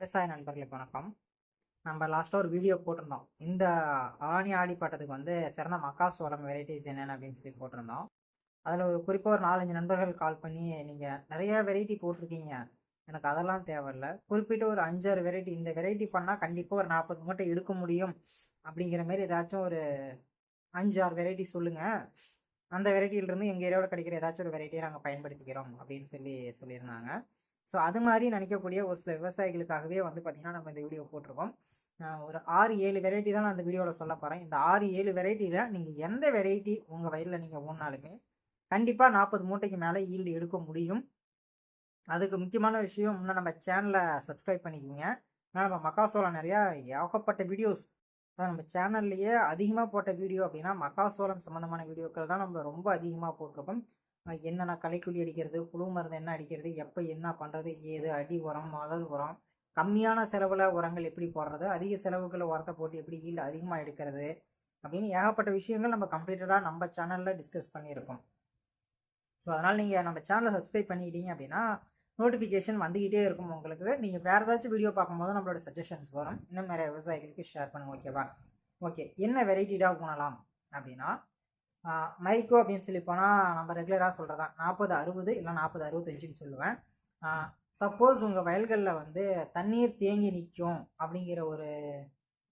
விவசாய நண்பர்களுக்கு வணக்கம். நம்ம லாஸ்ட்டாக ஒரு வீடியோ போட்டிருந்தோம். இந்த ஆணி ஆடி பட்டத்துக்கு வந்து சிறந்த மக்காசோளம் வெரைட்டிஸ் என்னென்ன அப்படின்னு சொல்லி போட்டிருந்தோம். அதில் ஒரு குறிப்பாக ஒரு நாலஞ்சு நண்பர்கள் கால் பண்ணி நீங்கள் நிறைய வெரைட்டி போட்டிருக்கீங்க. எனக்கு அதெல்லாம் தேவையில்ல. குறிப்பிட்ட ஒரு அஞ்சாறு வெரைட்டி இந்த வெரைட்டி பண்ணால் கண்டிப்பாக ஒரு நாற்பது மூட்டை எடுக்க முடியும். அப்படிங்கிற மாதிரி ஏதாச்சும் ஒரு அஞ்சு ஆறு வெரைட்டி சொல்லுங்கள் அந்த வெரைட்டியிலிருந்து எங்கள் ஏரியாவில் கிடைக்கிற ஏதாச்சும் ஒரு வெரைட்டியை நாங்கள் பயன்படுத்திக்கிறோம் அப்படின்னு சொல்லி சொல்லியிருந்தாங்க. ஸோ அது மாதிரி நினைக்கக்கூடிய ஒரு சில விவசாயிகளுக்காகவே வந்து பார்த்திங்கன்னா நம்ம இந்த வீடியோ போட்டிருக்கோம். ஒரு ஆறு ஏழு வெரைட்டி தான் நான் அந்த வீடியோவில் சொல்ல போகிறேன் இந்த ஆறு ஏழு வெரைட்டியில் நீங்கள் எந்த வெரைட்டி உங்கள் வயலில் நீங்கள் ஓடினாலுமே கண்டிப்பாக நாற்பது மூட்டைக்கு மேலே ஈல்டு எடுக்க முடியும். அதுக்கு முக்கியமான விஷயம் இன்னும் நம்ம சேனலை சப்ஸ்கிரைப் பண்ணிக்கோங்க. ஏன்னா நம்ம மக்காசோளம் நிறையா ஏகப்பட்ட வீடியோஸ் அதான் நம்ம சேனல்லையே அதிகமாக போட்ட வீடியோ அப்படின்னா மக்காசோளம் சம்மந்தமான வீடியோக்கள் தான் நம்ம ரொம்ப அதிகமாக போட்டிருக்கோம். என்னென்ன களைக்குழி அடிக்கிறது புழு மருந்து என்ன அடிக்கிறது எப்போ என்ன பண்ணுறது ஏது அடி உரம் முதல் உரம் கம்மியான செலவில் உரங்கள் எப்படி போடுறது அதிக செலவுகளை உரத்தை போட்டு எப்படி ஈல்டு அதிகமாக எடுக்கிறது அப்படின்னு ஏகப்பட்ட விஷயங்கள் நம்ம கம்ப்ளீட்டடாக நம்ம சேனலில் டிஸ்கஸ் பண்ணியிருக்கோம். ஸோ அதனால் நீங்கள் நம்ம சேனலை சப்ஸ்கிரைப் பண்ணிக்கிட்டீங்க அப்படின்னா நோட்டிஃபிகேஷன் வந்துக்கிட்டே இருக்கும் உங்களுக்கு. நீங்கள் வேறு ஏதாச்சும் வீடியோ பார்க்கும்போது நம்மளோட சஜஷன்ஸ் வரும். இன்னும் நிறைய விவசாயிகளுக்கு ஷேர் பண்ணுங்க ஓகேவா ஓகே என்ன வெரைட்டிடாக உணலாம் அப்படின்னா மைக்ரோ மைக்கோ அப்படின்னு சொல்லி போனால் நம்ம ரெகுலராக சொல்கிறது தான் நாற்பது அறுபது இல்லை நாற்பது அறுபத்தஞ்சுன்னு சொல்லுவேன். சப்போஸ் உங்கள் வயல்களில் வந்து தண்ணீர் தேங்கி நிற்கும் அப்படிங்கிற ஒரு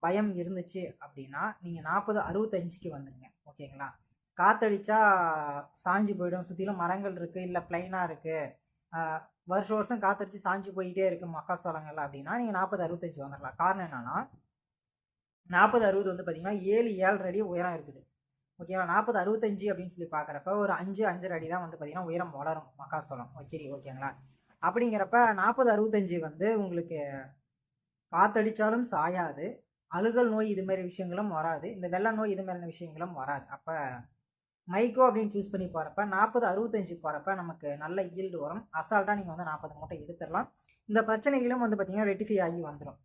பயம் இருந்துச்சு அப்படின்னா நீங்கள் நாற்பது அறுபத்தஞ்சுக்கு வந்துடுங்க ஓகேங்களா? காற்றடிச்சா சாஞ்சு போயிடும். சுற்றிலும் மரங்கள் இருக்குது இல்லை ப்ளைனாக இருக்குது வருஷம் வருஷம் காற்றடிச்சு சாஞ்சு போயிட்டே இருக்குது மக்காசோளங்கள் அப்படின்னா நீங்கள் நாற்பது அறுபத்தஞ்சு வந்துடலாம் காரணம் என்னென்னா நாற்பது அறுபது வந்து பார்த்திங்கன்னா ஏழு ஏழரை அடி உயரம் இருக்குது. ஓகேவா நாற்பது அறுபத்தஞ்சு அப்படின்னு சொல்லி பார்க்குறப்ப ஒரு அஞ்சு அஞ்சரை அடி தான் வந்து பார்த்திங்கன்னா உயரம் வளரும் மக்காசோளம் சரி ஓகேங்களா அப்படிங்கிறப்ப நாற்பது அறுபத்தஞ்சு வந்து உங்களுக்கு காத்தடிச்சாலும் சாயாது அழுகல் நோய் இது மாதிரி விஷயங்களும் வராது இந்த வெள்ள நோய் இது மாதிரியான விஷயங்களும் வராது. அப்போ மைக்கோ அப்படின்னு சூஸ் பண்ணி போகிறப்ப நாற்பது அறுபத்தஞ்சு போகிறப்ப நமக்கு நல்ல ஈல்டு வரும். அசால்ட்டாக நீங்கள் வந்து நாற்பது மூட்டை எடுத்துடலாம். இந்த பிரச்சனைகளும் வந்து பார்த்திங்கன்னா ரெட்டிஃபை ஆகி வந்துடும்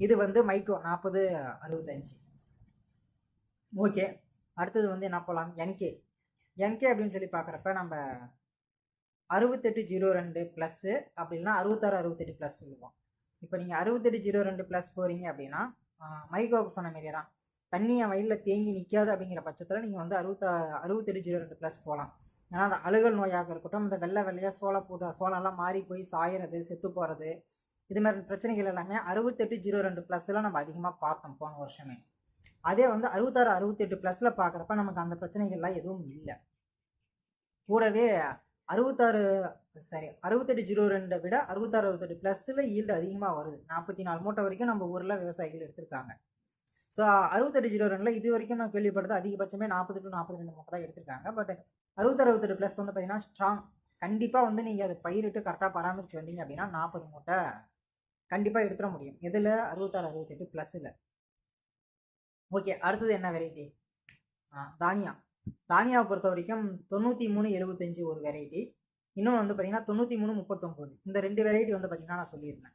இது வந்து மைக்கோ நாற்பது அறுபத்தஞ்சு. ஓகே அடுத்தது வந்து என்ன போகலாம் என்கே என்கே அப்படின்னு சொல்லி பார்க்குறப்ப நம்ம அறுபத்தெட்டு ஜீரோ ரெண்டு ப்ளஸ்ஸு அப்படின்னா அறுபத்தாறு அறுபத்தெட்டு ப்ளஸ் சொல்லுவோம். இப்போ நீங்கள் அறுபத்தெட்டு ஜீரோ ரெண்டு ப்ளஸ் போகிறீங்க அப்படின்னா மைகோவுக்கு சொன்ன மாதிரியே தான் தண்ணியை வயலில் தேங்கி நிற்காது அப்படிங்கிற பட்சத்தில் நீங்கள் வந்து அறுபத்தா அறுபத்தெட்டு ஜீரோ ரெண்டு ப்ளஸ் போகலாம் ஏன்னா அந்த அழுகல் நோயாக இருக்கட்டும் இந்த வெள்ளை வெள்ளையாக சோளம் போட்டு சோளம்லாம் மாறி போய் சாயறது செத்து போகிறது இது மாதிரி பிரச்சனைகள் எல்லாமே அறுபத்தெட்டு ஜீரோ ரெண்டு ப்ளஸ்லாம் நம்ம அதிகமாக பார்த்தோம் போன வருஷமே. அதே வந்து அறுபத்தாறு அறுபத்தெட்டு ப்ளஸில் பார்க்குறப்ப நமக்கு அந்த பிரச்சனைகள்லாம் எதுவும் இல்லை. கூடவே அறுபத்தாறு சாரி அறுபத்தெட்டு ஜீரோ ரெண்டை விட அறுபத்தாறு அறுபத்தெட்டு ப்ளஸில் ஈல்டு அதிகமாக வருது. நாற்பத்தி நாலு மூட்டை வரைக்கும் நம்ம ஊரில் விவசாயிகள் எடுத்திருக்காங்க. ஸோ அறுபத்தெட்டு ஜீரோ ரெண்டில் இது வரைக்கும் நான் கேள்விப்பட்டது அதிகபட்சமே நாற்பது டு நாற்பத்தி ரெண்டு மூட்டை தான் எடுத்திருக்காங்க. பட் அறுபத்தாறு அறுபத்தெட்டு ப்ளஸ் வந்து பார்த்தீங்கன்னா ஸ்ட்ராங் கண்டிப்பாக வந்து நீங்கள் அதை பயிரிட்டு கரெக்டாக பராமரித்து வந்தீங்க அப்படின்னா நாற்பது மூட்டை கண்டிப்பாக எடுத்துட முடியும். எதில்? அறுபத்தாறு அறுபத்தெட்டு ப்ளஸில் ஓகே அடுத்தது என்ன வெரைட்டி தானியா. தானியாவை பொறுத்த வரைக்கும் தொண்ணூற்றி மூணு எழுபத்தஞ்சி ஒரு வெரைட்டி இன்னொன்று வந்து பார்த்திங்கன்னா தொண்ணூற்றி மூணு முப்பத்தொம்போது. இந்த ரெண்டு வெரைட்டி வந்து பார்த்திங்கன்னா நான் சொல்லியிருந்தேன்.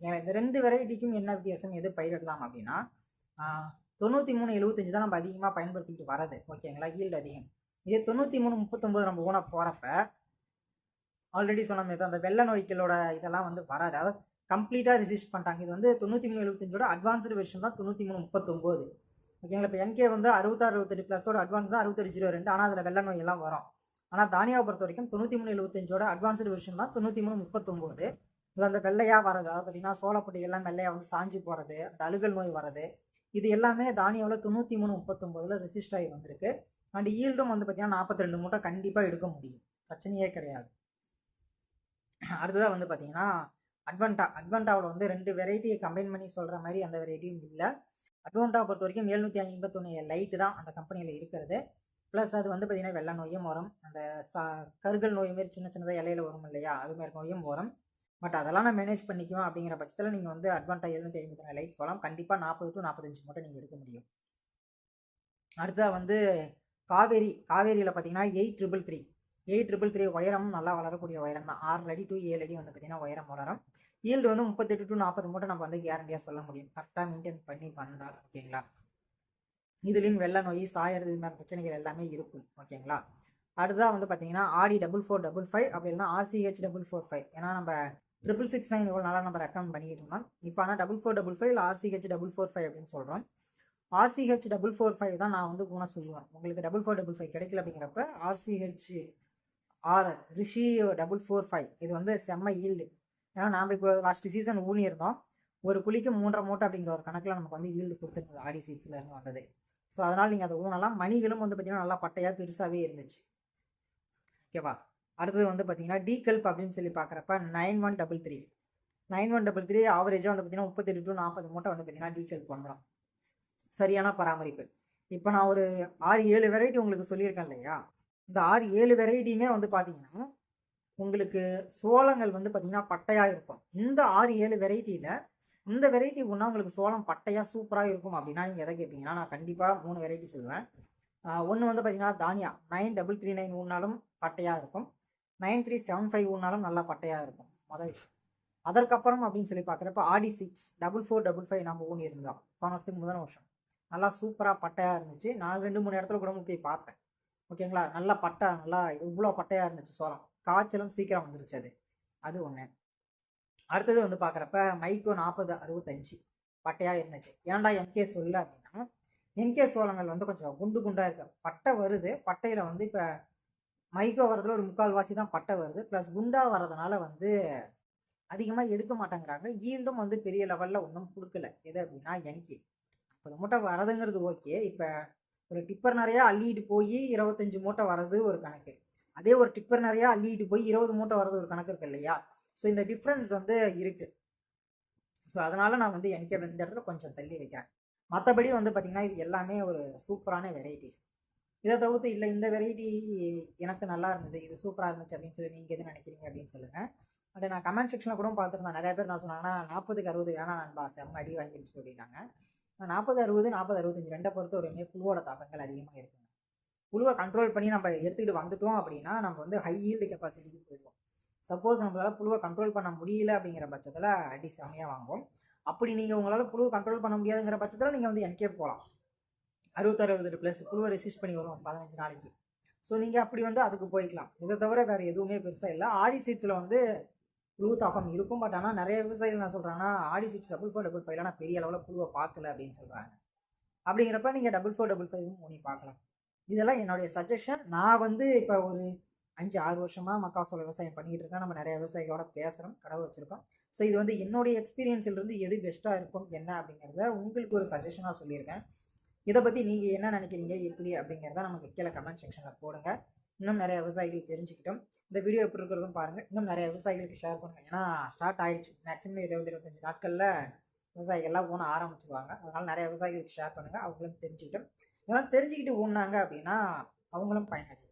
ஏன்னா இந்த ரெண்டு வெரைட்டிக்கும் என்ன வித்தியாசம் எது பயிரிடலாம் அப்படின்னா தொண்ணூற்றி மூணு எழுபத்தஞ்சி தான் நம்ம அதிகமாக பயன்படுத்திக்கிட்டு வரது ஓகேங்களா ஈல்டு அதிகம். இதே தொண்ணூற்றி மூணு முப்பத்தொம்போது நம்ம ஊன போகிறப்ப ஆல்ரெடி சொன்ன மாதிரி அந்த வெள்ள நோய்களோட இதெல்லாம் வந்து வராது. அதாவது கம்ப்ளீட்டாக ரிசிஸ்ட் பண்ணிட்டாங்க. இது வந்து தொண்ணூற்றி மூணு எழுபத்தஞ்சோட அட்வான்ஸ்டு வெர்ஷன் தான் தொண்ணூற்றி மூணு முப்பத்தொம்போது. ஓகேங்களா? இப்போ என்கே வந்து அறுபத்தாறு அறுபத்தெட்டு ப்ளஸோட அட்வான்ஸ் தான் அறுபத்தெட்டு ஜீரோ ரெண்டு. ஆனால் அதில் வெள்ள நோய் எல்லாம் வரும். ஆனால் தானியாவை பொறுத்த வரைக்கும் தொண்ணூற்றி மூணு எழுபத்தஞ்சோட அட்வான்ஸ்டு வெர்ஷன் தான் தொண்ணூற்றி மூணு முப்பத்தொம்போது. இல்லை அந்த வெள்ளையாக வரது அதாவது பார்த்தீங்கன்னா சோளப்பொட்டிகள்லாம் வெள்ளையாக வந்து சாஞ்சி போகிறது அந்த அழுகல் நோய் வரது இது எல்லாமே தானியாவில் தொண்ணூற்றி மூணு முப்பத்தொம்போதில் ரெசிஸ்ட் ஆகி வந்திருக்கு. அண்ட் ஈல்டும் வந்து பார்த்திங்கன்னா நாற்பத்தி ரெண்டு மூட்டை கண்டிப்பாக எடுக்க முடியும். பிரச்சனையே கிடையாது. அடுத்ததாக வந்து பார்த்திங்கன்னா அட்வென்டா அட்வென்டாவில் வந்து ரெண்டு வெரைட்டியை கம்பைன் பண்ணி சொல்கிற மாதிரி அந்த வெரைட்டியும் இல்லை. அட்வான்டா பொறுத்த வரைக்கும் எழுநூற்றி ஐம்பத்தொன்று லைட்டு தான் அந்த கம்பெனியில் இருக்கிறது. ப்ளஸ் அது வந்து பார்த்திங்கன்னா வெள்ளை நோயும் வரும். அந்த சா கருகல் நோய் மாரி சின்ன சின்னதாக இலையில வரும் இல்லையா? அது மாதிரி நோயும் வரும். பட் அதெல்லாம் நான் மேனேஜ் பண்ணிக்குவோம் அப்படிங்கிற பட்சத்தில் நீங்கள் வந்து அட்வான்டா எழுநூற்றி ஐம்பத்தொன்று லைட் போகலாம் கண்டிப்பாக நாற்பது டு நாற்பத்தஞ்சு மட்டும் நீங்கள் எடுக்க முடியும். அடுத்ததாக வந்து காவேரி காவேரியில் பார்த்தீங்கன்னா eight triple three eight triple three உயரம் நல்லா வளரக்கூடிய உயரம் தான். ஆறு அடி டு ஏழு அடி வந்து பார்த்திங்கன்னா உயரம் வளரும். ஈல்டு வந்து முப்பத்தெட்டு டு நாற்பது மூட்டை நம்ம வந்து கேரண்டியாக சொல்ல முடியும். கரெக்டாக மெயின்டைன் பண்ணி வந்தால் ஓகேங்களா? இதுலேயும் வெள்ள நோய் சாயறது இது மாதிரி பிரச்சனைகள் எல்லாமே இருக்கும் ஓகேங்களா? அடுத்ததாக வந்து பார்த்தீங்கன்னா ஆடி டபுள் ஃபோர் டபுள் ஃபைவ் அப்படி இல்லைன்னா ஆர்சிஹெச் டபுள் ஃபோர் ஃபைவ் ஏன்னா நம்ம ட்ரிபிள் சிக்ஸ் நைன் இவ்வளோ நாளாக நம்ம ரெக்கமெண்ட் பண்ணிக்கிட்டு இருந்தோம். இப்போ ஆனால் டபுள் ஃபோர் டபுள் ஃபைவ் இல்லை ஆர்சிஹெச் டபுள் ஃபோர் ஃபைவ் அப்படின்னு சொல்கிறோம் ஆர்சிஹெச் டபுள் ஃபோர் ஃபைவ் தான் நான் வந்து குணம் சொல்லுவேன் உங்களுக்கு டபுள் ஃபோர் டபுள் ஃபைவ் கிடைக்கல அப்படிங்கிறப்ப RCH R Rishi double four five இது வந்து செம்ம ஈல்டு ஏன்னா நாம் இப்போ லாஸ்ட் சீசன் ஊனி இருந்தோம் ஒரு குழிக்கு மூன்றரை மூட்டை அப்படிங்கிற ஒரு கணக்கில் நமக்கு வந்து ஈல்டு கொடுத்துருந்தது ஆடி சீட்ஸில் இருந்து வந்தது. ஸோ அதனால் நீங்கள் அதை ஊனலாம். மணிகளும் வந்து பார்த்திங்கன்னா நல்லா பட்டையாக பெருசாகவே இருந்துச்சு. ஓகேவா அடுத்தது வந்து பார்த்தீங்கன்னா டீகல்ப் அப்படின்னு சொல்லி பார்க்குறப்ப nine one double three nine one double three ஆவரேஜாக வந்து பார்த்தீங்கன்னா முப்பத்தெட்டு டு நாற்பது மூட்டை வந்து பார்த்தீங்கன்னா டீகல்ப் வந்துடும் சரியான பராமரிப்பு. இப்போ நான் ஒரு ஆறு ஏழு வெரைட்டி உங்களுக்கு சொல்லியிருக்கேன் இல்லையா? இந்த ஆறு ஏழு வெரைட்டியுமே வந்து பார்த்தீங்கன்னா உங்களுக்கு சோளங்கள் வந்து பார்த்தீங்கன்னா பட்டையாக இருக்கும். இந்த ஆறு ஏழு வெரைட்டியில் இந்த வெரைட்டி ஒன்றா உங்களுக்கு சோளம் பட்டையாக சூப்பராக இருக்கும் அப்படின்னா நீங்கள் எதை கேட்பீங்கன்னா நான் கண்டிப்பாக மூணு வெரைட்டி சொல்லுவேன். ஒன்று வந்து பார்த்தீங்கன்னா Tania. Nine double three nine ஒன்றாலும் பட்டையாக இருக்கும். நைன் த்ரீ செவன் ஃபைவ் ஒன்றாலும் நல்லா பட்டையாக இருக்கும். முதல். அதற்கப்புறம் அப்படின்னு சொல்லி பார்க்குறப்ப ஆடி six double four double five நம்ம ஊனி இருந்தோம். போன வருஷத்துக்கு முதல் வருஷம். நல்லா சூப்பராக பட்டையாக இருந்துச்சு. நான் ரெண்டு மூணு இடத்துல கூட போய் பார்த்தேன். ஓகேங்களா? நல்லா பட்டை நல்லா இவ்வளோ பட்டையாக இருந்துச்சு சோளம். காய்ச்சலும் சீக்கிரம் வந்துருச்சு அது. அது ஒன்று அடுத்தது வந்து பார்க்குறப்ப மைக்கோ நாற்பது அறுபத்தஞ்சு பட்டையாக இருந்துச்சு. ஏன்டா எம்கே சொல்ல அப்படின்னா எம்கே சோளங்கள் வந்து கொஞ்சம் குண்டு குண்டாக இருக்கு. பட்டை வருது. பட்டையில் வந்து இப்போ மைக்கோ வரதுல ஒரு முக்கால்வாசி தான் பட்டை வருது. ப்ளஸ் குண்டாக வர்றதுனால வந்து அதிகமாக எடுக்க மாட்டேங்கிறாங்க. ஈல்டும் வந்து பெரிய லெவலில் ஒன்றும் கொடுக்கல. எது அப்படின்னா என்கே முப்பது மூட்டை வரதுங்கிறது ஓகே. இப்போ ஒரு டிப்பர் நிறையா அள்ளிட்டு போய் இருபத்தஞ்சு மூட்டை வர்றது ஒரு கணக்கு. அதே ஒரு டிப்பர் நிறையா அள்ளிட்டு போய் இருபது மூட்டை வர்றது ஒரு கணக்கு இருக்கு இல்லையா? ஸோ இந்த டிஃப்ரென்ஸ் வந்து இருக்குது ஸோ அதனால் நான் வந்து என்கே இந்த இடத்துல கொஞ்சம் தள்ளி வைக்கிறேன். மற்றபடி வந்து பார்த்திங்கன்னா இது எல்லாமே ஒரு சூப்பரான வெரைட்டிஸ் இதை தவிர்த்து இல்லை இந்த வெரைட்டி எனக்கு நல்லா இருந்தது இது சூப்பராக இருந்துச்சு அப்படின்னு சொல்லி நீங்கள் எது நினைக்கிறீங்க அப்படின்னு சொல்லுங்கள் அதை நான் கமெண்ட் செக்ஷனில் கூட பார்த்துருந்தேன். நிறைய பேர் நான் சொன்னாங்கன்னா நாற்பதுக்கு அறுபது வேணாம் நண்பா செம்ம அடி வாங்கிடுச்சு அப்படின்னாங்க. நாற்பது அறுபது நாற்பது அறுபத்தஞ்சு ரெண்டை பொறுத்த ஒருமே புழுவோட தாக்கங்கள் அதிகமாக இருக்குங்க. புழுவை கண்ட்ரோல் பண்ணி நம்ம எடுத்துக்கிட்டு வந்துட்டோம் அப்படின்னா நம்ம வந்து ஹை ஈல்டு கெப்பாசிட்டிக்கு போயிடுவோம். சப்போஸ் நம்மளால் புழுவை கண்ட்ரோல் பண்ண முடியல அப்படிங்கிற பட்சத்தில் அடி செமையாக வாங்குவோம் அப்படி நீங்கள் உங்களால் புழுவை கண்ட்ரோல் பண்ண முடியாதுங்கிற பட்சத்தில் நீங்கள் வந்து எனக்கே போகலாம் அறுபத்தறுபது ப்ளஸ் புழுவை ரெசிஸ்ட் பண்ணி வரும் பதினஞ்சு நாளைக்கு. ஸோ நீங்கள் அப்படி வந்து அதுக்கு போய்க்கலாம். இதை தவிர வேறு எதுவுமே பெருசாக இல்லை. ஆடி சீட்ஸில் வந்து புழு தாக்கம் இருக்கும். பட் ஆனால் நிறைய விவசாயிகள் என்ன சொல்கிறாங்கன்னா ஆடி சீட்ஸ் டபுள் ஃபோர் டபுள் ஃபைவ்லாம் நான் பெரிய அளவில் புழுவை பார்க்கல அப்படின்னு சொல்கிறாங்க அப்படிங்கிறப்ப நீங்கள் டபுள் ஃபோர் டபுள் ஃபைவ் மூணி பார்க்கலாம். இதெல்லாம் என்னுடைய சஜஷன் நான் வந்து இப்போ ஒரு அஞ்சு ஆறு வருஷமாக மக்காசோள விவசாயம் பண்ணிகிட்டு இருக்கேன். நம்ம நிறைய விவசாயிகளோட பேசுகிறோம் கடை வச்சுருக்கோம். ஸோ இது வந்து என்னுடைய எக்ஸ்பீரியன்ஸ்லேருந்து எது பெஸ்ட்டாக இருக்கும் என்ன அப்படிங்கிறத உங்களுக்கு ஒரு சஜஷனாக சொல்லியிருக்கேன். இதை பற்றி நீங்கள் என்ன நினைக்கிறீங்க எப்படி அப்படிங்கிறத நமக்கு கீழே கமெண்ட் செக்ஷனில் போடுங்க. இன்னும் நிறைய விவசாயிகள் தெரிஞ்சுக்கிட்டோம். இந்த வீடியோ எப்படி இருக்கிறதும் பாருங்கள் இன்னும் நிறைய விவசாயிகளுக்கு ஷேர் பண்ணுங்கள் ஏன்னா ஸ்டார்ட் ஆகிடுச்சு மேக்ஸிமம் இருபது இருபத்தஞ்சு நாட்களில் விவசாயிகள்லாம் ஓன ஆரம்பிச்சிருவாங்க. அதனால் நிறைய விவசாயிகளுக்கு ஷேர் பண்ணுங்கள் அவங்களும் தெரிஞ்சுக்கிட்டோம். இதெல்லாம் தெரிஞ்சுக்கிட்டு ஊனாங்க அப்படின்னா அவங்களும் பயனடையும்